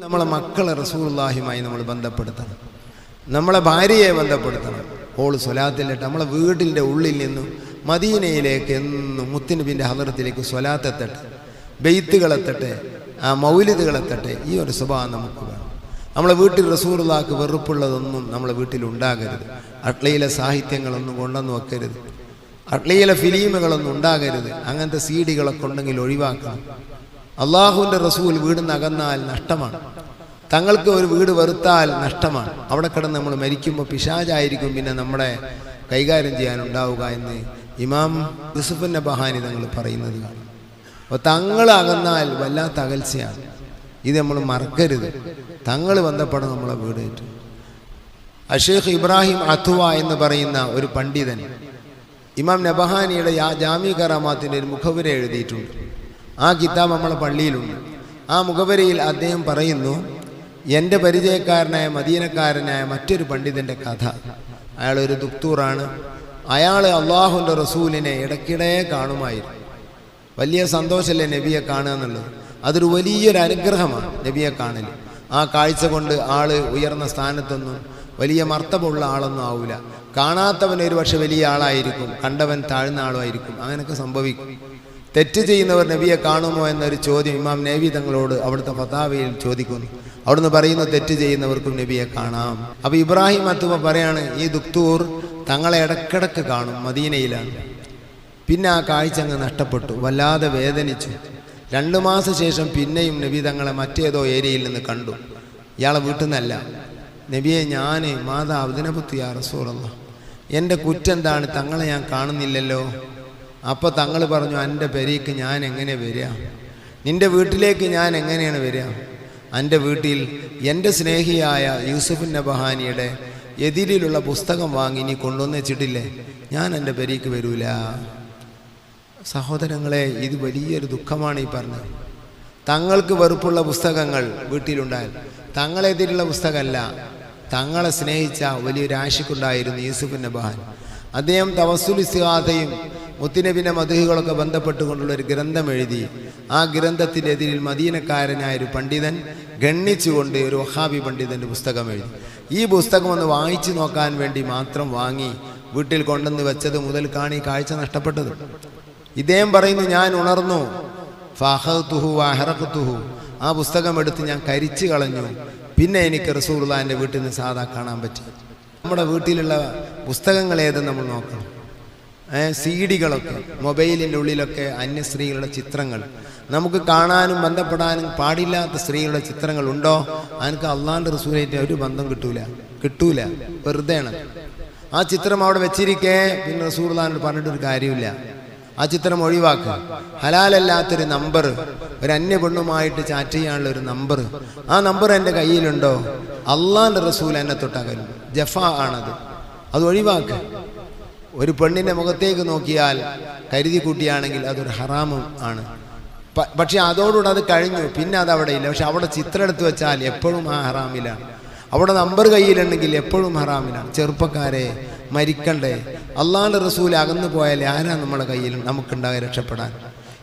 നമ്മളെ മക്കളെ റസൂലുള്ളാഹിയുമായി നമ്മൾ ബന്ധപ്പെടുത്തണം. നമ്മളെ ഭാര്യയെ ബന്ധപ്പെടുത്തണം. ഹോൾ സ്വലാത്തിലിട്ട് നമ്മളെ വീടിന്റെ ഉള്ളിൽ നിന്നും മദീനയിലേക്ക് എന്നും മുത്തിനുബിന്റെ ഹദറത്തിലേക്ക് സ്വലാത്തെത്തട്ടെ. ബെയ്ത്തുകളെത്തട്ടെ ആ മൗലിദുകളെത്തട്ടെ ഈ ഒരു സ്വഭാവം നമുക്ക് വേണം. നമ്മളെ വീട്ടിൽ റസൂറുള്ളാക്ക് വെറുപ്പുള്ളതൊന്നും നമ്മളെ വീട്ടിൽ ഉണ്ടാകരുത്. അട്ലയിലെ സാഹിത്യങ്ങളൊന്നും കൊണ്ടൊന്നും വെക്കരുത്. അട്ലയിലെ ഫിലിമുകളൊന്നും ഉണ്ടാകരുത്. അങ്ങനത്തെ സീഡികളൊക്കെ ഉണ്ടെങ്കിൽ ഒഴിവാക്കണം. അള്ളാഹുവിന്റെ റസൂൽ വീട് നകന്നാൽ നഷ്ടമാണ്. തങ്ങൾക്ക് ഒരു വീട് വെറുത്താൽ നഷ്ടമാണ്. അവിടെ കിടന്ന് നമ്മൾ മരിക്കുമ്പോൾ പിശാചായിരിക്കും പിന്നെ നമ്മുടെ കൈകാര്യം ചെയ്യാനുണ്ടാവുക എന്ന് ഇമാം യൂസുഫിന്റെ ബഹാനി തങ്ങൾ പറയുന്നത് അപ്പോൾ തങ്ങൾ അകന്നാൽ വല്ലാത്ത അകൽച്ചയാണ്. ഇത് നമ്മൾ മറക്കരുത്. തങ്ങൾ ബന്ധപ്പെടും നമ്മളെ വീട് കിട്ടും അഷേഖ് ഇബ്രാഹിം അഥുവ എന്ന് പറയുന്ന ഒരു പണ്ഡിതൻ ഇമാം നബഹാനിയുടെ ജാമി കറാമാത്തിന്റെ ഒരു മുഖവര എഴുതിയിട്ടുണ്ട്. ആ കിതാബ് നമ്മളെ പള്ളിയിലുണ്ട്. ആ മുഖവരിയിൽ അദ്ദേഹം പറയുന്നു എന്റെ പരിചയക്കാരനായ മദീനക്കാരനായ മറ്റൊരു പണ്ഡിതന്റെ കഥ. അയാൾ ഒരു ദുക്തൂറാണ്. അയാൾ അള്ളാഹുന്റെ റസൂലിനെ ഇടയ്ക്കിടെ കാണുമായിരുന്നു. വലിയ സന്തോഷമല്ലേ നബിയെ കാണുക എന്നുള്ളത്? അതൊരു വലിയൊരു അനുഗ്രഹമാണ് നബിയെ കാണൽ ആ കാഴ്ച കൊണ്ട് ആൾ ഉയർന്ന സ്ഥാനത്തൊന്നും വലിയ മർത്തമുള്ള ആളൊന്നും ആവില്ല കാണാത്തവൻ ഒരു പക്ഷെ വലിയ ആളായിരിക്കും. കണ്ടവൻ താഴ്ന്ന ആളുമായിരിക്കും. അങ്ങനെയൊക്കെ സംഭവിക്കും. തെറ്റ് ചെയ്യുന്നവർ നബിയെ കാണുമോ എന്നൊരു ചോദ്യം ഇമാം നബി തങ്ങളോട് അവിടുത്തെ ഫതാവയിൽ ചോദിക്കുന്നു. അവിടുന്ന് പറയുന്നു തെറ്റ് ചെയ്യുന്നവർക്കും നബിയെ കാണാം. അപ്പോൾ ഇബ്രാഹിം അത്തുവ പറയാണ് ഈ ദുക്തൂർ തങ്ങളെ ഇടക്കിടക്ക് കാണും മദീനയിലാണ്. പിന്നെ ആ കാഴ്ച അങ്ങ് നഷ്ടപ്പെട്ടു വല്ലാതെ വേദനിച്ചു. രണ്ടു മാസം ശേഷം പിന്നെയും നബി തങ്ങളെ മറ്റേതോ ഏരിയയിൽ നിന്ന് കണ്ടു. ഇയാളെ വീട്ടിൽ നിന്നല്ല നബിയെ ഞാൻ മാതാ അതിനെപ്പറ്റി ആ റസൂറല്ല എന്റെ കുറ്റെന്താണ് തങ്ങളെ ഞാൻ കാണുന്നില്ലല്ലോ. അപ്പോൾ തങ്ങൾ പറഞ്ഞു എന്റെ പെരേക്ക് ഞാൻ എങ്ങനെ വരിക? നിന്റെ വീട്ടിലേക്ക് ഞാൻ എങ്ങനെയാണ് വരിക? എന്റെ വീട്ടിൽ എന്റെ സ്നേഹിയായ യൂസുഫ് നബഹാനിയുടെ എതിരിലുള്ള പുസ്തകം വാങ്ങി നീ കൊണ്ടുവന്ന് വെച്ചിട്ടില്ലേ? ഞാൻ എന്റെ പെരേക്ക് വരൂല. സഹോദരങ്ങളെ ഇത് വലിയൊരു ദുഃഖമാണ് ഈ പറഞ്ഞത്. തങ്ങൾക്ക് വെറുപ്പുള്ള പുസ്തകങ്ങൾ വീട്ടിലുണ്ടായാൽ തങ്ങളെതിരുള്ള പുസ്തകമല്ല തങ്ങളെ സ്നേഹിച്ച വലിയൊരു ആശിക്കുണ്ടായിരുന്നു യൂസുഫ് നബഹാൻ. അദ്ദേഹം തവസുൽ ഇസ്ഹാദയും മുത്തിനബിന്റെ മധുഹികളൊക്കെ ബന്ധപ്പെട്ടുകൊണ്ടുള്ള ഒരു ഗ്രന്ഥം എഴുതി. ആ ഗ്രന്ഥത്തിനെതിരിൽ മദീനക്കാരനായ ഒരു പണ്ഡിതൻ ഗണ്ണിച്ചുകൊണ്ട് ഒരു വഹാബി പണ്ഡിതന്റെ പുസ്തകം എഴുതി. ഈ പുസ്തകം ഒന്ന് വായിച്ചു നോക്കാൻ വേണ്ടി മാത്രം വാങ്ങി വീട്ടിൽ കൊണ്ടുവന്ന് വെച്ചത് മുതൽ കാണി കാഴ്ച നഷ്ടപ്പെട്ടത്. ഇദ്ദേഹം പറയുന്നു ഞാൻ ഉണർന്നു. ഫഹത്തുഹു അഹറഖത്തുഹു ആ പുസ്തകം എടുത്ത് ഞാൻ കരിച്ചു കളഞ്ഞു. പിന്നെ എനിക്ക് റസൂർദാന്റെ വീട്ടിൽ നിന്ന് സാധാ കാണാൻ പറ്റി. നമ്മുടെ വീട്ടിലുള്ള പുസ്തകങ്ങൾ ഏതെന്ന് നമ്മൾ നോക്കണം. സി ഡികളൊക്കെ മൊബൈലിന്റെ ഉള്ളിലൊക്കെ അന്യ സ്ത്രീകളുടെ ചിത്രങ്ങൾ. നമുക്ക് കാണാനും ബന്ധപ്പെടാനും പാടില്ലാത്ത സ്ത്രീകളുടെ ചിത്രങ്ങൾ ഉണ്ടോ? എനിക്ക് അള്ളാന്റെ റസൂലായിട്ട് ഒരു ബന്ധം കിട്ടൂല. കിട്ടൂല. വെറുതെയാണ്. ആ ചിത്രം അവിടെ വെച്ചിരിക്കേ. പിന്നെ റസൂർദാനോട് പറഞ്ഞിട്ടൊരു കാര്യമില്ല. ആ ചിത്രം ഒഴിവാക്കുക ഹലാലല്ലാത്തൊരു നമ്പർ ഒരു അന്യ പെണ്ണുമായിട്ട് ചാറ്റ് ചെയ്യാനുള്ള ഒരു നമ്പർ ആ നമ്പർ എന്റെ കയ്യിലുണ്ടോ? അള്ളാന്റെ റസൂൽ എന്നെ തൊട്ടകലും. ജഫ ആണത്. അത് ഒഴിവാക്കുക ഒരു പെണ്ണിന്റെ മുഖത്തേക്ക് നോക്കിയാൽ കരുതി കൂട്ടിയാണെങ്കിൽ അതൊരു ഹറാമും ആണ്. പക്ഷെ അതോടുകൂടെ അത് കഴിഞ്ഞു. പിന്നെ അത് അവിടെ ഇല്ല. പക്ഷെ അവിടെ ചിത്രം എടുത്തു വെച്ചാൽ എപ്പോഴും ആ ഹറാമിലാണ് അവിടെ നമ്പർ കയ്യിലുണ്ടെങ്കിൽ എപ്പോഴും ഹറാമിലാണ് ചെറുപ്പക്കാരെ മരിക്കണ്ടേ? അള്ളാഹുടെ റസൂൽ അകന്നു പോയാൽ ആരാ നമ്മുടെ കയ്യിൽ നമുക്കുണ്ടാകാൻ രക്ഷപ്പെടാൻ?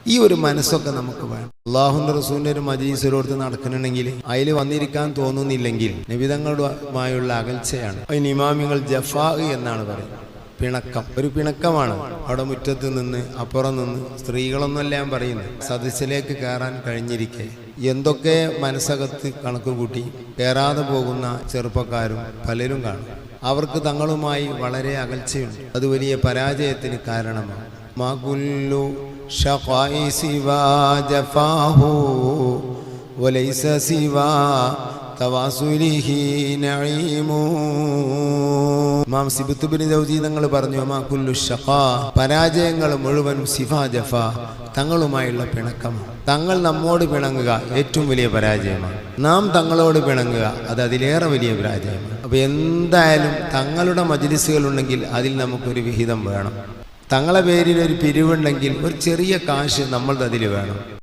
ഈ ഒരു മനസ്സൊക്കെ നമുക്ക് വേണം. അള്ളാഹുന്റെ റസൂലിന്റെ ഒരു മജീസ് ഒരിടത്ത് നടക്കുന്നുണ്ടെങ്കിൽ അതിൽ വന്നിരിക്കാൻ തോന്നുന്നില്ലെങ്കിൽ നിബിതങ്ങളുമായുള്ള അകൽച്ചയാണ്. അതിന് ഇമാമിങ്ങൾ ജഫാഹ് എന്നാണ് പറയുന്നത്. പിണക്കം. ഒരു പിണക്കമാണ്. അവിടെ മുറ്റത്ത് നിന്ന് അപ്പുറം നിന്ന് സ്ത്രീകളൊന്നുമല്ല ഞാൻ പറയുന്നു. സദസ്സിലേക്ക് കയറാൻ കഴിഞ്ഞിരിക്കെ. എന്തൊക്കെ മനസ്സകത്ത് കണക്ക് കൂട്ടി കയറാതെ പോകുന്ന ചെറുപ്പക്കാരും പലരും കാണും. അവർക്ക് തങ്ങളുമായി വളരെ അകൽച്ചയുണ്ട്. അത് വലിയ പരാജയത്തിന് കാരണമാണ്. ജഫാഹു ജൗജി തങ്ങൾ പറഞ്ഞു മാ പരാജയങ്ങൾ മുഴുവനും സിഫാ ജഫ. തങ്ങളുമായുള്ള പിണക്കം തങ്ങൾ നമ്മോട് പിണങ്ങുക ഏറ്റവും വലിയ പരാജയമാണ്. നാം തങ്ങളോട് പിണങ്ങുക അത് അതിലേറെ വലിയ പരാജയമാണ്. അപ്പോൾ എന്തായാലും തങ്ങളുടെ മജിലിസുകൾ ഉണ്ടെങ്കിൽ അതിൽ നമുക്കൊരു വിഹിതം വേണം. തങ്ങളെ പേരിൽ ഒരു പിരിവുണ്ടെങ്കിൽ ഒരു ചെറിയ കാശ് നമ്മളത് അതിൽ വേണം.